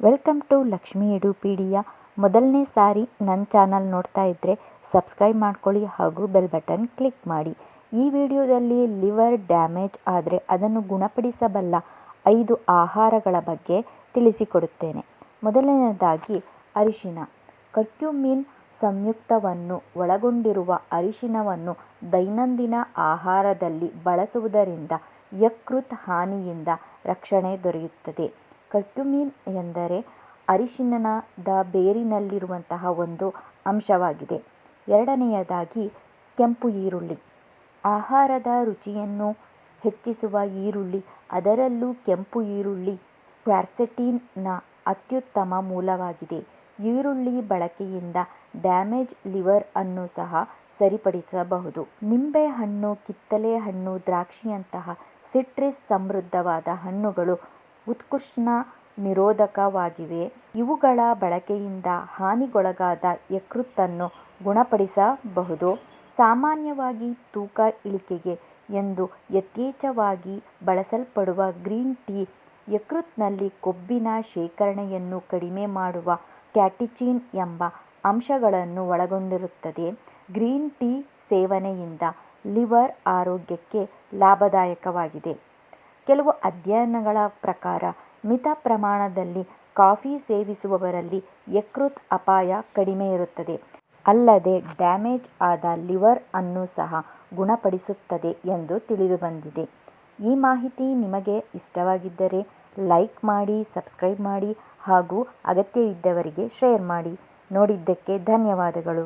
Welcome to Lakshmi ಎಡುಪೀಡಿಯಾ ಮೊದಲನೇ ಸಾರಿ ನನ್ನ ಚಾನಲ್ ನೋಡ್ತಾ ಇದ್ದರೆ ಸಬ್ಸ್ಕ್ರೈಬ್ ಮಾಡ್ಕೊಳ್ಳಿ ಹಾಗೂ ಬೆಲ್ ಬಟನ್ ಕ್ಲಿಕ್ ಮಾಡಿ. ಈ ವಿಡಿಯೋದಲ್ಲಿ ಲಿವರ್ ಡ್ಯಾಮೇಜ್ ಆದರೆ ಅದನ್ನು ಗುಣಪಡಿಸಬಲ್ಲ ಐದು ಆಹಾರಗಳ ಬಗ್ಗೆ ತಿಳಿಸಿಕೊಡುತ್ತೇನೆ. ಮೊದಲನೆಯದಾಗಿ ಅರಿಶಿನ. ಕರ್ಕ್ಯೂಮಿನ್ ಸಂಯುಕ್ತವನ್ನು ಒಳಗೊಂಡಿರುವ ಅರಿಶಿನವನ್ನು ದೈನಂದಿನ ಆಹಾರದಲ್ಲಿ ಬಳಸುವುದರಿಂದ ಯಕೃತ್ ಹಾನಿಯಿಂದ ರಕ್ಷಣೆ ದೊರೆಯುತ್ತದೆ. ಕರ್ಕ್ಯೂಮಿನ್ ಎಂದರೆ ಅರಿಶಿನದ ಬೇರಿನಲ್ಲಿರುವಂತಹ ಒಂದು ಅಂಶವಾಗಿದೆ. ಎರಡನೆಯದಾಗಿ ಕೆಂಪು ಈರುಳ್ಳಿ. ಆಹಾರದ ರುಚಿಯನ್ನು ಹೆಚ್ಚಿಸುವ ಈರುಳ್ಳಿ, ಅದರಲ್ಲೂ ಕೆಂಪು ಈರುಳ್ಳಿ ಕ್ವಾರ್ಸೆಟಿನ್ನ ಅತ್ಯುತ್ತಮ ಮೂಲವಾಗಿದೆ. ಈರುಳ್ಳಿ ಬಳಕೆಯಿಂದ ಡ್ಯಾಮೇಜ್ ಲಿವರ್ ಅನ್ನು ಸಹ ಸರಿಪಡಿಸಬಹುದು. ನಿಂಬೆ ಹಣ್ಣು, ಕಿತ್ತಲೆ ಹಣ್ಣು, ದ್ರಾಕ್ಷಿಯಂತಹ ಸಿಟ್ರಿಸ್ ಸಮೃದ್ಧವಾದ ಹಣ್ಣುಗಳು ಉತ್ಕೃಷ್ಟ ನಿರೋಧಕವಾಗಿವೆ. ಇವುಗಳ ಬಳಕೆಯಿಂದ ಹಾನಿಗೊಳಗಾದ ಯಕೃತ್ತನ್ನು ಗುಣಪಡಿಸಬಹುದು. ಸಾಮಾನ್ಯವಾಗಿ ತೂಕ ಇಳಿಕೆಗೆ ಎಂದು ಯಥೇಚ್ಛವಾಗಿ ಬಳಸಲ್ಪಡುವ ಗ್ರೀನ್ ಟೀ ಯಕೃತ್ತಿನಲ್ಲಿ ಕೊಬ್ಬಿನ ಶೇಖರಣೆಯನ್ನು ಕಡಿಮೆ ಮಾಡುವ ಕ್ಯಾಟಿಚಿನ್ ಎಂಬ ಅಂಶಗಳನ್ನು ಒಳಗೊಂಡಿರುತ್ತದೆ. ಗ್ರೀನ್ ಟೀ ಸೇವನೆಯಿಂದ ಲಿವರ್ ಆರೋಗ್ಯಕ್ಕೆ ಲಾಭದಾಯಕವಾಗಿದೆ. ಕೆಲವು ಅಧ್ಯಯನಗಳ ಪ್ರಕಾರ ಮಿತ ಪ್ರಮಾಣದಲ್ಲಿ ಕಾಫಿ ಸೇವಿಸುವವರಲ್ಲಿ ಯಕೃತ್ ಅಪಾಯ ಕಡಿಮೆ ಇರುತ್ತದೆ. ಅಲ್ಲದೆ ಡ್ಯಾಮೇಜ್ ಆದ ಲಿವರ್ ಅನ್ನು ಸಹ ಗುಣಪಡಿಸುತ್ತದೆ ಎಂದು ತಿಳಿದುಬಂದಿದೆ. ಈ ಮಾಹಿತಿ ನಿಮಗೆ ಇಷ್ಟವಾಗಿದ್ದರೆ ಲೈಕ್ ಮಾಡಿ, ಸಬ್ಸ್ಕ್ರೈಬ್ ಮಾಡಿ ಹಾಗೂ ಅಗತ್ಯವಿದ್ದವರಿಗೆ ಶೇರ್ ಮಾಡಿ. ನೋಡಿದ್ದಕ್ಕೆ ಧನ್ಯವಾದಗಳು.